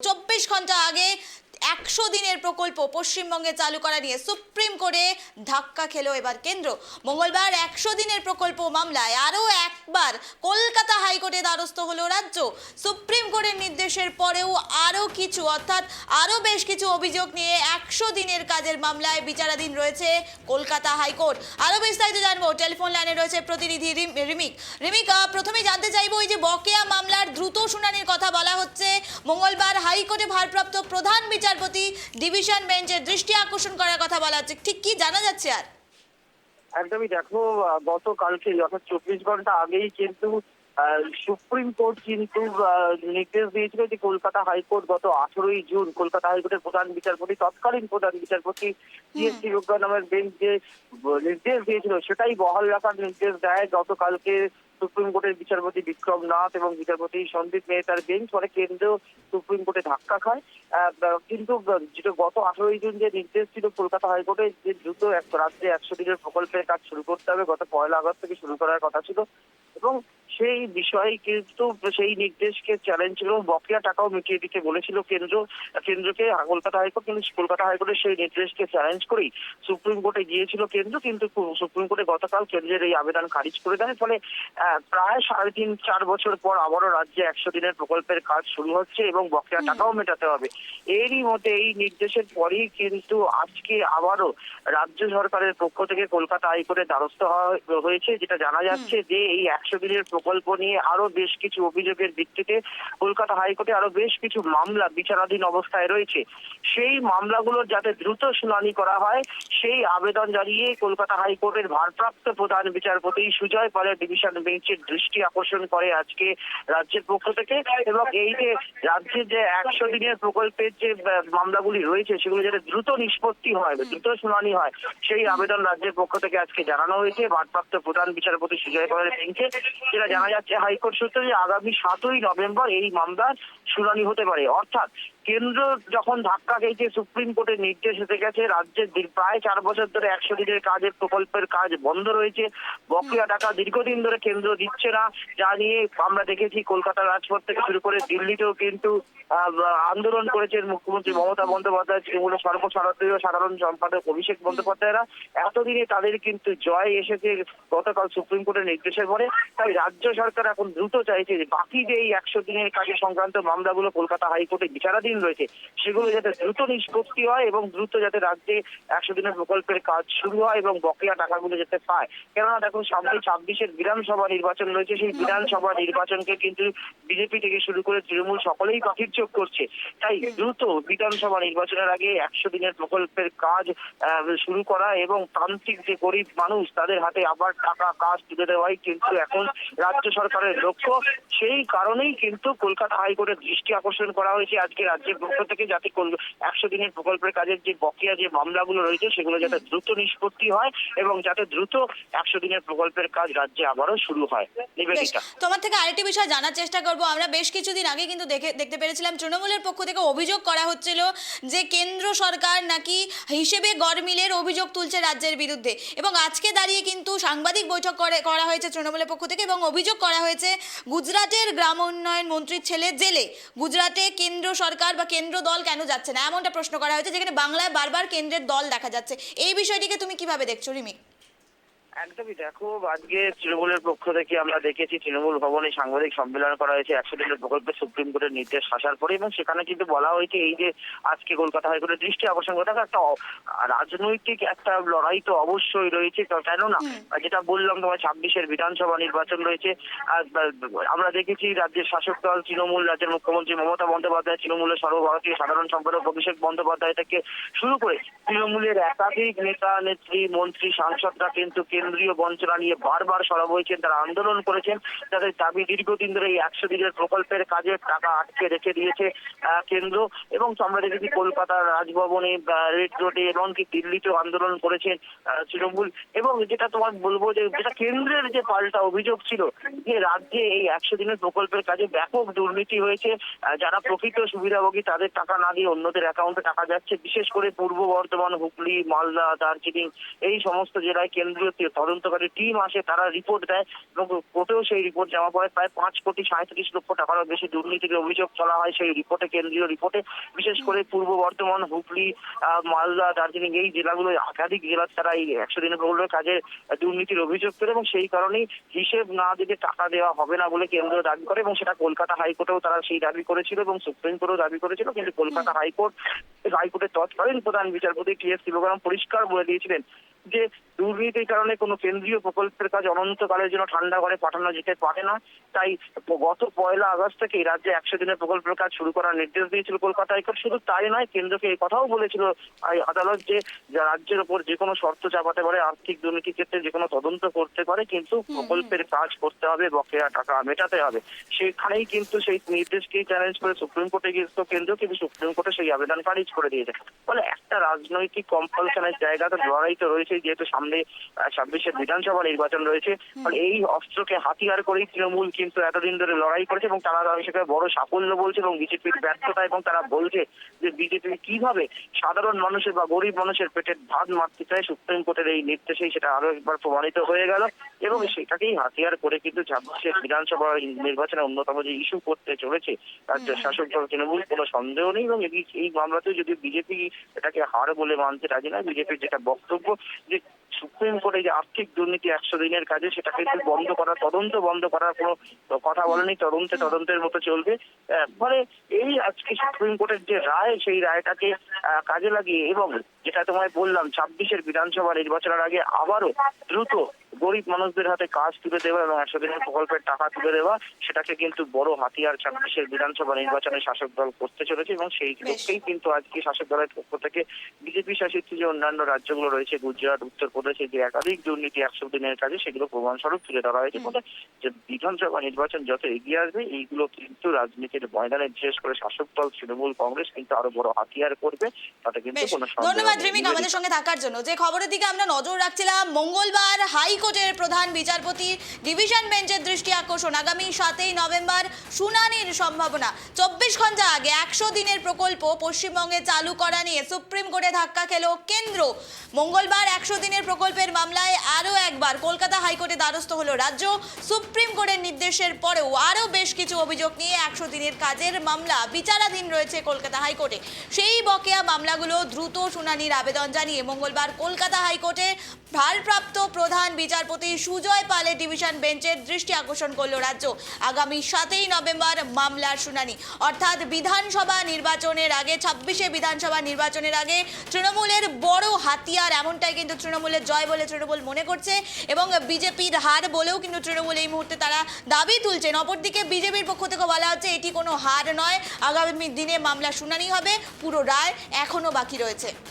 চব্বিশ ঘণ্টা আগে একশো দিনের প্রকল্প পশ্চিমবঙ্গে চালু করা নিয়ে সুপ্রিম কোর্টে ধাক্কা খেলো এবার কেন্দ্র। মঙ্গলবার একশো দিনের প্রকল্প মামলায় আরও একবার কলকাতা হাইকোর্টে দ্বারস্থ হলো রাজ্য। সুপ্রিম কোর্টের নির্দেশের পরেও আরও কিছু অর্থাৎ আরও বেশ কিছু অভিযোগ নিয়ে একশো দিনের কাজের মামলায় বিচারাধীন রয়েছে কলকাতা হাইকোর্ট। আরও বিস্তারিত জানব টেলিফোন লাইনে রয়েছে প্রতিনিধি রিম- রিমিক। রিমিক আহ, প্রথমেই জানতে চাইব এই যে বকেয়া মামলার দ্রুত শুনানির কথা বলা হচ্ছে। মঙ্গলবার হাইকোর্টে ভারপ্রাপ্ত প্রধান বিচারপতি ডিভিশন বেঞ্চের দৃষ্টি আকর্ষণ করার কথা বলা হচ্ছে। ঠিক কি জানা যাচ্ছে আর? একদমই দেখো গতকালকে অর্থাৎ চব্বিশ ঘণ্টা আগেই কিন্তু সুপ্রিম কোর্ট কিন্তু নির্দেশ দিয়েছিল যে কলকাতা হাইকোর্ট গত আঠেরোই জুন কলকাতা হাইকোর্টের প্রধান বিচারপতি তৎকালীন প্রধান বিচারপতি নামের বেঞ্চ যে নির্দেশ দিয়েছিল সেটাই বহাল রাখার নির্দেশ দেয়। গতকালকে সুপ্রিম কোর্টের বিচারপতি বিক্রম নাথ এবং বিচারপতি সন্দীপ মেহতার বেঞ্চ মানে কেন্দ্র সুপ্রিম কোর্টে ধাক্কা খায়। কিন্তু যেটা গত আঠারোই জুন যে নির্দেশ ছিল কলকাতা হাইকোর্টে যে দ্রুত এক রাজ্যে একশো দিনের প্রকল্পের কাজ শুরু করতে হবে, গত পয়লা আগস্ট থেকে শুরু করার কথা ছিল। এবং সেই বিষয়ে কিন্তু সেই নির্দেশকে চ্যালেঞ্জ ছিল এবং বকেয়া টাকাও মিটিয়ে দিতে বলেছিল কেন্দ্র কেন্দ্রকে কলকাতা হাইকোর্ট কিন্তু কলকাতা হাইকোর্টের সেই নির্দেশকে চ্যালেঞ্জ করেই সুপ্রিম কোর্টে গিয়েছিল কেন্দ্র কিন্তু সুপ্রিম কোর্টে গতকাল কেন্দ্রের এই আবেদন খারিজ করে দেয়। ফলে প্রায় সাড়ে তিন চার বছর পর আবারও রাজ্যে একশো দিনের প্রকল্পের কাজ শুরু হচ্ছে এবং বকেয়া টাকাও মেটাতে হবে। এরই মধ্যে এই নির্দেশের পরেই কিন্তু আজকে আবারও রাজ্য সরকারের পক্ষ থেকে কলকাতা হাইকোর্টের দ্বারস্থ হয়েছে যেটা জানা যাচ্ছে যে এই একশো প্রকল্প নিয়ে আরও বেশ কিছু অভিযোগের ভিত্তিতে কলকাতা হাইকোর্টে আরও বেশ কিছু মামলা বিচারাধীন অবস্থায় রয়েছে। সেই মামলাগুলোর যাতে দ্রুত শুনানি করা হয়, সেই আবেদন জানিয়ে কলকাতা হাইকোর্টের ভারপ্রাপ্ত প্রধান বিচারপতি সুজয় পালের ডিভিশন বেঞ্চের দৃষ্টি আকর্ষণ করে আজকে রাজ্যের পক্ষ থেকে এবং এই যে রাজ্যের যে একশো দিনের প্রকল্পের যে মামলাগুলি রয়েছে, সেগুলো যাতে দ্রুত নিষ্পত্তি হয়, দ্রুত শুনানি হয়, সেই আবেদন রাজ্যের পক্ষ থেকে আজকে জানানো হয়েছে। ভারপ্রাপ্ত প্রধান বিচারপতি সুজয় পালের বেঞ্চে যেটা জানা যাচ্ছে হাইকোর্ট সূত্রে যে আগামী সাতই নভেম্বর এই মামলার শুনানি হতে পারে। অর্থাৎ কেন্দ্র যখন ধাক্কা খেয়েছে, সুপ্রিম কোর্টের নির্দেশ এসে গেছে, রাজ্যের প্রায় চার বছর ধরে একশো দিনের কাজের প্রকল্পের কাজ বন্ধ রয়েছে। বকেয়া টাকা দীর্ঘদিন ধরে কেন্দ্র দিচ্ছে না, যা নিয়ে আমরা দেখেছি কলকাতার রাজপথ থেকে শুরু করে দিল্লিতেও কিন্তু আন্দোলন করেছেন মুখ্যমন্ত্রী মমতা বন্দ্যোপাধ্যায় তৃণমূলের সর্বভারতীয় সাধারণ সম্পাদক অভিষেক বন্দ্যোপাধ্যায়রা। এতদিনে তাদের কিন্তু জয় এসেছে গতকাল সুপ্রিম কোর্টের নির্দেশের পরে। তাই রাজ্য সরকার এখন দ্রুত চাইছে যে বাকি যে এই একশো দিনের কাজে সংক্রান্ত মামলাগুলো কলকাতা হাইকোর্টে বিচারাধীন রয়েছে। সেগুলো যাতে দ্রুত নিষ্পত্তি হয় এবং দ্রুত যাতে রাজ্যে একশো দিনের প্রকল্পের কাজ শুরু হয় এবং বকেয়া টাকাগুলো যাতে পায়। কেননা দেখুন সামনে ছাব্বিশের বিধানসভা নির্বাচন রয়েছে। সেই বিধানসভা নির্বাচনকে কিন্তু বিজেপি থেকে শুরু করে তৃণমূল সকলেই পাখির চোখ করছে। তাই দ্রুত বিধানসভা নির্বাচনের আগে একশো দিনের প্রকল্পের কাজ শুরু করা এবং প্রান্তিক যে গরিব মানুষ, তাদের হাতে আবার টাকা, কাজ তুলে দেওয়াই কিন্তু এখন রাজ্য সরকারের লক্ষ্য। সেই কারণেই কিন্তু কলকাতা হাইকোর্টের দৃষ্টি আকর্ষণ করা হয়েছে। আজকে রাজ্যের পক্ষ থেকে যাতে একশো দিনের প্রকল্পের কাজের যে বকেয়া যে মামলাগুলো রয়েছে সেগুলো যাতে দ্রুত নিষ্পত্তি হয় এবং যাতে দ্রুত একশো দিনের প্রকল্পের কাজ রাজ্যে আবারও শুরু হয়। নিবেদিতা। তোমার থেকে আরেকটি বিষয় জানার চেষ্টা করব। আমরা বেশ কিছুদিন আগে কিন্তু দেখে দেখতে পেরেছিলাম তৃণমূলের পক্ষ থেকে অভিযোগ করা হচ্ছিল যে কেন্দ্র সরকার নাকি হিসেবে গড়মিলের অভিযোগ তুলছে রাজ্যের বিরুদ্ধে। এবং আজকে দাঁড়িয়ে কিন্তু সাংবাদিক বৈঠক করে করা হয়েছে তৃণমূলের পক্ষ থেকে এবং অভিযোগ করা হয়েছে গুজরাটের গ্রাম উন্নয়ন মন্ত্রীর ছেলে জেলে গুজরাটে কেন্দ্র সরকার বা কেন্দ্র দল কেন যাচ্ছে না? এমনটা প্রশ্ন করা হয়েছে যেখানে বাংলায় বারবার কেন্দ্রের দল দেখা যাচ্ছে। এই বিষয়টিকে তুমি কীভাবে দেখছ রিমিক একদমই দেখো আজকে তৃণমূলের পক্ষ থেকে আমরা দেখেছি তৃণমূল ভবনে সাংবাদিক সম্মেলন করা হয়েছে একশো দিনের প্রকল্পে সুপ্রিম কোর্টের নির্দেশ আসার পরে এবং সেখানে কিন্তু বলা হয়েছে এই যে আজকে কলকাতা হাইকোর্টের দৃষ্টি আকর্ষণ করে দেখো একটা রাজনৈতিক একটা লড়াই তো অবশ্যই রয়েছে। কেননা যেটা বললাম তোমার ছাব্বিশের বিধানসভা নির্বাচন রয়েছে আর আমরা দেখেছি রাজ্যের শাসক দল তৃণমূল রাজ্যের মুখ্যমন্ত্রী মমতা বন্দ্যোপাধ্যায় তৃণমূলের সর্বভারতীয় সাধারণ সম্পাদক অভিষেক বন্দ্যোপাধ্যায় থেকে শুরু করে তৃণমূলের একাধিক নেতা নেত্রী মন্ত্রী সাংসদরা কিন্তু কেন্দ্রীয় বঞ্চনা নিয়ে বারবার সরব হয়েছেন, তারা আন্দোলন করেছেন, তাদের দাবি দীর্ঘদিন ধরে এই একশো দিনের প্রকল্পের কাজে টাকা আটকে রেখে দিয়েছে কেন্দ্র। এবং আমরা দেখেছি কলকাতার রাজভবনে রেড রোডে এমনকি দিল্লিতেও আন্দোলন করেছেন তৃণমূল। এবং যেটা তোমার বলব যে, যেটা কেন্দ্রের যে পাল্টা অভিযোগ ছিল, যে রাজ্যে এই একশো দিনের প্রকল্পের কাজে ব্যাপক দুর্নীতি হয়েছে যারা প্রকৃত সুবিধাভোগী তাদের টাকা না দিয়ে অন্যদের অ্যাকাউন্টে টাকা যাচ্ছে, বিশেষ করে পূর্ব বর্ধমান, হুগলি, মালদা, দার্জিলিং, এই সমস্ত জেলায় কেন্দ্রীয় তদন্তকারী টিম আসে তারা রিপোর্ট দেয় এবং কোর্টেও সেই রিপোর্ট জমা পড়ে। প্রায় পাঁচ কোটি সাঁত্রিশ লক্ষ টাকারও বেশি দুর্নীতির অভিযোগ তোলা হয় সেই রিপোর্টে কেন্দ্রীয় রিপোর্টে বিশেষ করে পূর্ব বর্ধমান হুগলি মালদা দার্জিলিং এই জেলাগুলো একাধিক জেলার তারা এই একশো দিনের প্রকল্পের কাজে দুর্নীতির অভিযোগ করে এবং সেই কারণেই হিসেব না দিলে টাকা দেওয়া হবে না বলে কেন্দ্র দাবি করে এবং সেটা কলকাতা হাইকোর্টেও তারা সেই দাবি করেছিল এবং সুপ্রিম কোর্টেও দাবি করেছিল। কিন্তু কলকাতা হাইকোর্ট হাইকোর্টের তৎকালীন প্রধান বিচারপতি টি এস শিবগ্রাম পরিষ্কার বলে দিয়েছিলেন যে দুর্নীতির কারণে কোনো কেন্দ্রীয় প্রকল্পের কাজ অনন্তকালের জন্য ঠান্ডা করে পাঠানো যেতে পারে না। তাই গত পয়লা আগস্ট থেকে রাজ্যে একশো দিনের প্রকল্পের কাজ শুরু করার নির্দেশ দিয়েছিল কলকাতা হাইকোর্ট। শুধু তাই নয় কেন্দ্রকে এই কথাও বলেছিল আদালত যে রাজ্যের ওপর যে কোনো শর্ত চাপাতে পারে আর্থিক দুর্নীতির ক্ষেত্রে যে কোনো তদন্ত করতে পারে কিন্তু প্রকল্পের কাজ করতে হবে বকেয়া টাকা মেটাতে হবে। সেখানেই কিন্তু সেই নির্দেশকেই চ্যালেঞ্জ করে সুপ্রিম কোর্টে গিয়েছিল কেন্দ্র কিন্তু সুপ্রিম কোর্টে সেই আবেদন খারিজ করে দিয়েছে। ফলে রাজনৈতিক কম্পালশনের জায়গা তো লড়াই তো রয়েছে যেহেতু সামনে ছাব্বিশের বিধানসভা নির্বাচন রয়েছে। এই অস্ত্রকে হাতিয়ার করেই তৃণমূল কিন্তু এতদিন ধরে লড়াই করেছে এবং তারা সেখানে বড় সাফল্য বলছে এবং বিজেপির ব্যর্থতা এবং তারা বলছে যে বিজেপি কীভাবে সাধারণ মানুষের বা গরিব মানুষের পেটের ভাত মারতে চায় সুপ্রিম কোর্টের এই নির্দেশেই সেটা আরও একবার প্রমাণিত হয়ে গেল এবং সেটাকেই হাতিয়ার করে কিন্তু ছাব্বিশের বিধানসভা নির্বাচনে অন্যতম যে ইস্যু করতে চলেছে রাজ্যের শাসক দল তৃণমূল কোনো সন্দেহ নেই এবং এই- এই মামলাতেও যদি বিজেপি এটাকে হার বলে মানতে রাজি নয় বিজেপির যেটা বক্তব্য যে সুপ্রিম কোর্টে যে আর্থিক দুর্নীতি একশো দিনের কাজে সেটা কিন্তু বন্ধ করা তদন্ত বন্ধ করার কোনো কথা বলেনি তদন্তে তদন্তের মতো চলবে ফলে এই আজকে সুপ্রিম কোর্টের যে রায় সেই রায়টাকে কাজে লাগিয়ে এবং যেটা তোমায় বললাম ছাব্বিশের বিধানসভা নির্বাচনের আগে আবারও দ্রুত গরিব মানুষদের হাতে কাজ তুলে দেওয়া এবং একশো দিনের প্রকল্পের টাকা তুলে দেওয়া সেটাকে কিন্তু বড় হাতিয়ার ছাব্বিশের বিধানসভা নির্বাচনে শাসক দল করতে চলেছে এবং সেই। লক্ষ্যেই কিন্তু আজকে শাসক দলের পক্ষ থেকে বিজেপি শাসিত যে অন্যান্য রাজ্যগুলো রয়েছে গুজরাট উত্তরপ্রদেশে যে একাধিক দুর্নীতি একশো দিনের কাজে সেগুলো প্রমাণস্বরূপ তুলে ধরা হয়েছে। ফলে যে বিধানসভা নির্বাচন যত এগিয়ে আসবে এইগুলো কিন্তু রাজনীতির ময়দানে বিশেষ করে শাসক দল তৃণমূল কংগ্রেস কিন্তু আরও বড় হাতিয়ার করবে। তাতে কিন্তু কোনো ধন্যবাদ রিমিক আমাদের সঙ্গে থাকার জন্য। যে খবরের দিকে আমরা নজর রাখছিলাম মঙ্গলবার হাইকোর্টের প্রধান বিচারপতি ডিভিশন বেঞ্চের দৃষ্টি আকর্ষণ। আগামী সাতই নভেম্বর শুনানির সম্ভাবনা। চব্বিশ ঘণ্টা আগে একশো দিনের প্রকল্প পশ্চিমবঙ্গে চালু করা নিয়ে সুপ্রিম কোর্টে ধাক্কা খেল কেন্দ্র। মঙ্গলবার একশো দিনের প্রকল্পের মামলায় আরও একবার কলকাতা হাইকোর্টে দ্বারস্থ হলো রাজ্য। সুপ্রিম কোর্টের নির্দেশের পরেও আরও বেশ কিছু অভিযোগ নিয়ে একশো দিনের কাজের মামলা বিচারাধীন রয়েছে কলকাতা হাইকোর্টে। সেই বকেয়া মামলাগুলো দ্রুত শুনানির আবেদন জানিয়ে মঙ্গলবার কলকাতা হাইকোর্টে ভারপ্রাপ্ত প্রধান বিচারপতি সুজয় পালের ডিভিশন বেঞ্চের দৃষ্টি আকর্ষণ করল রাজ্য। আগামী সাতই নভেম্বর মামলার শুনানি। অর্থাৎ বিধানসভা নির্বাচনের আগে, ছাব্বিশে বিধানসভা নির্বাচনের আগে তৃণমূলের বড় হাতিয়ার এমনটাই কিন্তু তৃণমূলের জয় বলে তৃণমূল মনে করছে এবং বিজেপির হার বলেও কিন্তু তৃণমূল এই মুহূর্তে তারা দাবি তুলছেন। অপরদিকে বিজেপির পক্ষ থেকে বলা হচ্ছে, এটি কোনো হার নয়। আগামী দিনে মামলা শুনানি হবে, পুরো রায় এখনও বাকি রয়েছে।